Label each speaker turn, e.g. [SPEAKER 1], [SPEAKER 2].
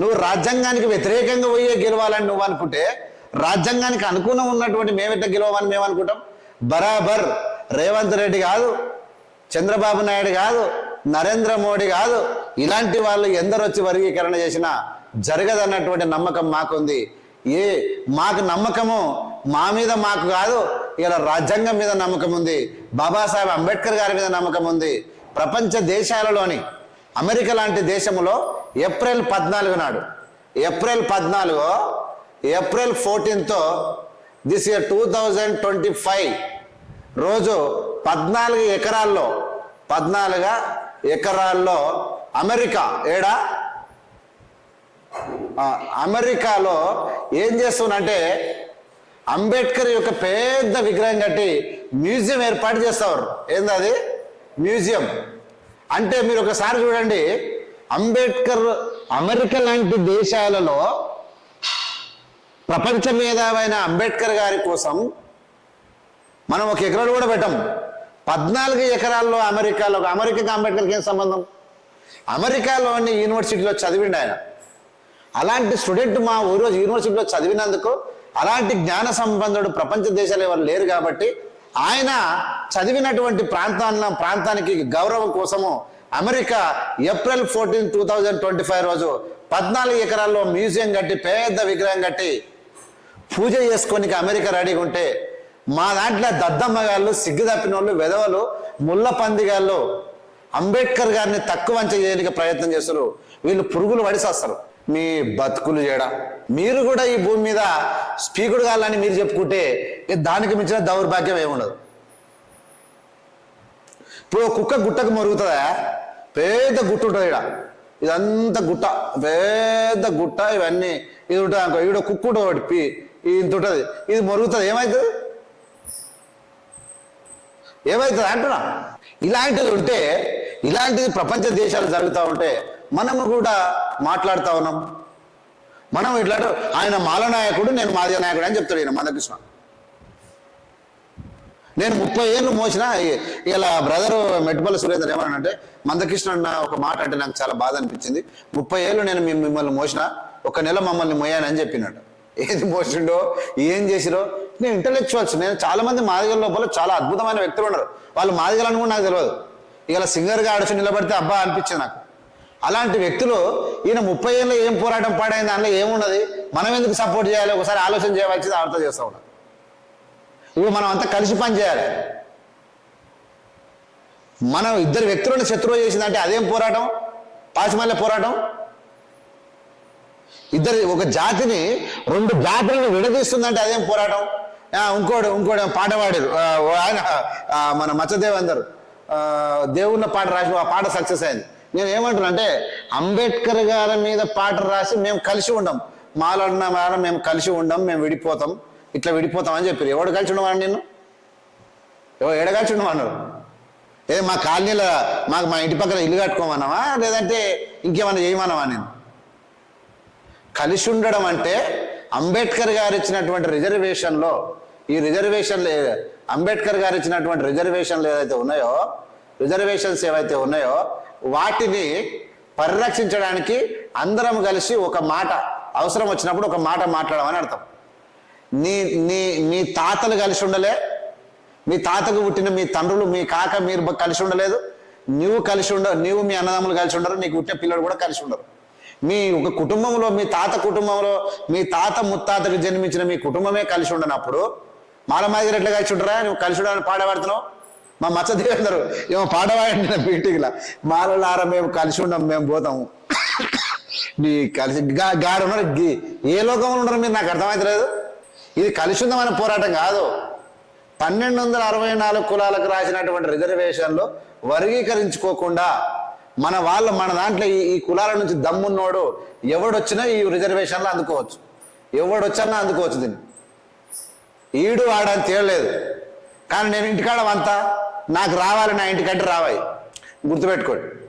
[SPEAKER 1] నువ్వు రాజ్యాంగానికి వ్యతిరేకంగా పోయే గెలవాలని నువ్వు అనుకుంటే రాజ్యాంగానికి అనుకూలం ఉన్నటువంటి మేమెట్లా గెలవమని మేము అనుకుంటాం? బరాబర్. రేవంత్ రెడ్డి కాదు చంద్రబాబు నాయుడు కాదు నరేంద్ర మోడీ కాదు ఇలాంటి వాళ్ళు ఎందరు వచ్చి వర్గీకరణ చేసినా జరగదన్నటువంటి నమ్మకం మాకుంది. ఏ మాకు నమ్మకము మా మీద మాకు కాదు ఇలా రాజ్యాంగం మీద నమ్మకం ఉంది. బాబాసాహెబ్ అంబేద్కర్ గారి మీద నమ్మకం ఉంది. ప్రపంచ దేశాలలోని అమెరికా లాంటి దేశంలో ఏప్రిల్ పద్నాలుగు నాడు ఏప్రిల్ పద్నాలుగు April ఫోర్టీన్తో this year two thousand twenty five రోజు పద్నాలుగు ఎకరాల్లో పద్నాలుగు ఎకరాల్లో అమెరికా ఏడా? అమెరికాలో ఏం చేస్తుందంటే అంబేద్కర్ యొక్క పెద్ద విగ్రహం కట్టి మ్యూజియం ఏర్పాటు చేస్తారు. ఏంది అది? మ్యూజియం. అంటే మీరు ఒకసారి చూడండి అంబేద్కర్ అమెరికా లాంటి దేశాలలో ప్రపంచ మేధావైన అంబేద్కర్ గారి కోసం మనం ఒక ఎకరాలు కూడా పెట్టాం. పద్నాలుగు ఎకరాల్లో అమెరికాలో అమెరికాకి అంబేద్కర్కి ఏం సంబంధం? అమెరికాలోని యూనివర్సిటీలో చదివిండు ఆయన. అలాంటి స్టూడెంట్ మా ఊరు యూనివర్సిటీలో చదివినందుకు అలాంటి జ్ఞాన సంబంధుడు ప్రపంచ దేశాలు ఎవరు లేరు కాబట్టి ఆయన చదివినటువంటి ప్రాంతాన్న ప్రాంతానికి గౌరవం కోసము America April fourteen two thousand twenty five రోజు పద్నాలుగు ఎకరాల్లో మ్యూజియం కట్టి పెద్ద విగ్రహం కట్టి పూజ చేసుకోనికి అమెరికా రెడీగా ఉంటే మా దాంట్లో దద్దమ్మ గాళ్ళు సిగ్గు తప్పిన వాళ్ళు వెధవలు ముళ్ళ పందిగాళ్ళు అంబేద్కర్ గారిని తక్కువ అంచ చేయడానికి ప్రయత్నం చేస్తారు. వీళ్ళు పురుగులు వడిసేస్తారు మీ బతుకులు చేయడం? మీరు కూడా ఈ భూమి మీద స్పీకుడు కావాలని మీరు చెప్పుకుంటే దానికి మించిన దౌర్భాగ్యం ఏముండదు ఇప్పుడు కుక్క గుట్టకు మరుగుతుందా? పెద్ద గుట్ట ఉంటుంది ఇక్కడ ఇదంతా గుట్ట. పెద్ద గుట్ట ఇవన్నీ. ఇది ఉంటుంది అనుకో. ఈడ కుక్క ఉంటుంది ఒకటి పి ఇంత ఉంటుంది. ఇది మరుగుతుంది. ఏమవుతుంది ఏమవుతుంది అంటున్నా? ఇలాంటిది ఉంటే ఇలాంటిది ప్రపంచ దేశాలు జరుగుతూ ఉంటే మనము కూడా మాట్లాడుతూ ఉన్నాం. మనం ఇట్లా ఆయన మాల నాయకుడు నేను మాదిగ నాయకుడు అని చెప్తాడు ఈయన మందకృష్ణ నేను ముప్పై ఏళ్ళు మోసిన ఇలా బ్రదర్ మెట్టుపల్లి సురేందర్ ఏమన్నానంటే మందకృష్ణ అన్న ఒక మాట అంటే నాకు చాలా బాధ అనిపించింది. ముప్పై ఏళ్ళు నేను మిమ్మల్ని మోసిన ఒక నెల మమ్మల్ని మోయానని చెప్పినాడు. ఏది మోసిండో? ఏం చేసిరో? నేను ఇంటలెక్చువల్స్ నేను చాలా మంది మాదిగల లోపల చాలా అద్భుతమైన వ్యక్తులు ఉన్నారు. వాళ్ళు మాదిగలను కూడా నాకు తెలియదు ఇలా సింగర్గా ఆడుచు నిలబడితే అబ్బా అనిపించింది నాకు. అలాంటి వ్యక్తులు ఈయన ముప్పై ఏళ్ళు ఏం పోరాటం పాడైంది దానిలో ఏమున్నది? మనం ఎందుకు సపోర్ట్ చేయాలి? ఒకసారి ఆలోచన చేయవలసింది ఆలోచన చేస్తా ఉన్నాం. ఇప్పుడు మనం అంతా కలిసి పని చేయాలి. మనం ఇద్దరు వ్యక్తులను శత్రువు చేసిందంటే అదేం పోరాటం? పాచిమల్లె పోరాటం? ఇద్దరు ఒక జాతిని రెండు జాతులను విడదీస్తుందంటే అదేం పోరాటం? ఇంకోడు ఇంకోడు పాట పాడారు. ఆయన మన మచ్చదేవ్ అందరు. దేవుళ్ళ పాట రాసి ఆ పాట సక్సెస్ అయింది. నేను ఏమంటున్నా అంటే అంబేద్కర్ గారి మీద పాట రాసి మేము కలిసి ఉండం. మాలన్న మేడం మేము కలిసి ఉండం మేము విడిపోతాం. ఇట్లా విడిపోతాం అని చెప్పారు ఎవడు కలిసి ఉండమని నేను ఎవరు ఏడ కలిసి ఉండమన్నారు ఏ మా కాలనీలో మాకు మా ఇంటి పక్కన ఇల్లు కట్టుకోమన్నావా? లేదంటే ఇంకేమన్నా చేయమన్నావా నేను కలిసి ఉండడం అంటే అంబేద్కర్ గారు ఇచ్చినటువంటి రిజర్వేషన్లో ఈ రిజర్వేషన్లు అంబేద్కర్ గారు ఇచ్చినటువంటి రిజర్వేషన్లు ఏదైతే ఉన్నాయో రిజర్వేషన్స్ ఏవైతే ఉన్నాయో వాటిని పరిరక్షించడానికి అందరం కలిసి ఒక మాట అవసరం వచ్చినప్పుడు ఒక మాట మాట్లాడమని అర్థం. నీ నీ మీ తాతలు కలిసి ఉండలే మీ తాతకు పుట్టిన మీ తండ్రులు మీ కాక మీరు కలిసి ఉండలేదు నువ్వు కలిసి ఉండ నువ్వు మీ అన్నదమ్ములు కలిసి ఉండరు నీకు పుట్టిన పిల్లలు కూడా కలిసి ఉండరు. మీ ఒక కుటుంబంలో మీ తాత కుటుంబంలో మీ తాత ముత్తాతకు జన్మించిన మీ కుటుంబమే కలిసి ఉండనప్పుడు మాల మాదిరి ఎట్లా కలిసి ఉండరా నువ్వు కలిసి ఉండడానికి పాడబడుతున్నావు? మా మా మచ్చదేవందరు ఏమో పాట పాడిన మీటింగ్లో మాలలారా మేము కలిసి ఉండం మేము పోతాము నీ కలిసి గా- గాడు ఉన్నారు ఏ లోకంలో ఉండరు మీరు నాకు అర్థమవుతలేదు ఇది కలిసి ఉందామనే పోరాటం కాదు. పన్నెండు వందల అరవై నాలుగు కులాలకు రాసినటువంటి రిజర్వేషన్లో వర్గీకరించుకోకుండా మన వాళ్ళు మన దాంట్లో ఈ ఈ కులాల నుంచి దమ్మున్నోడు ఎవడొచ్చినా ఈ రిజర్వేషన్లో అందుకోవచ్చు. ఎవడొచ్చన్నా అందుకోవచ్చు దీన్ని. ఈడు వాడని తేలేదు కానీ నేను ఇంటికాడ అంతా నాకు రావాలి నా ఇంటికంటే రావాయి గుర్తుపెట్టుకోండి.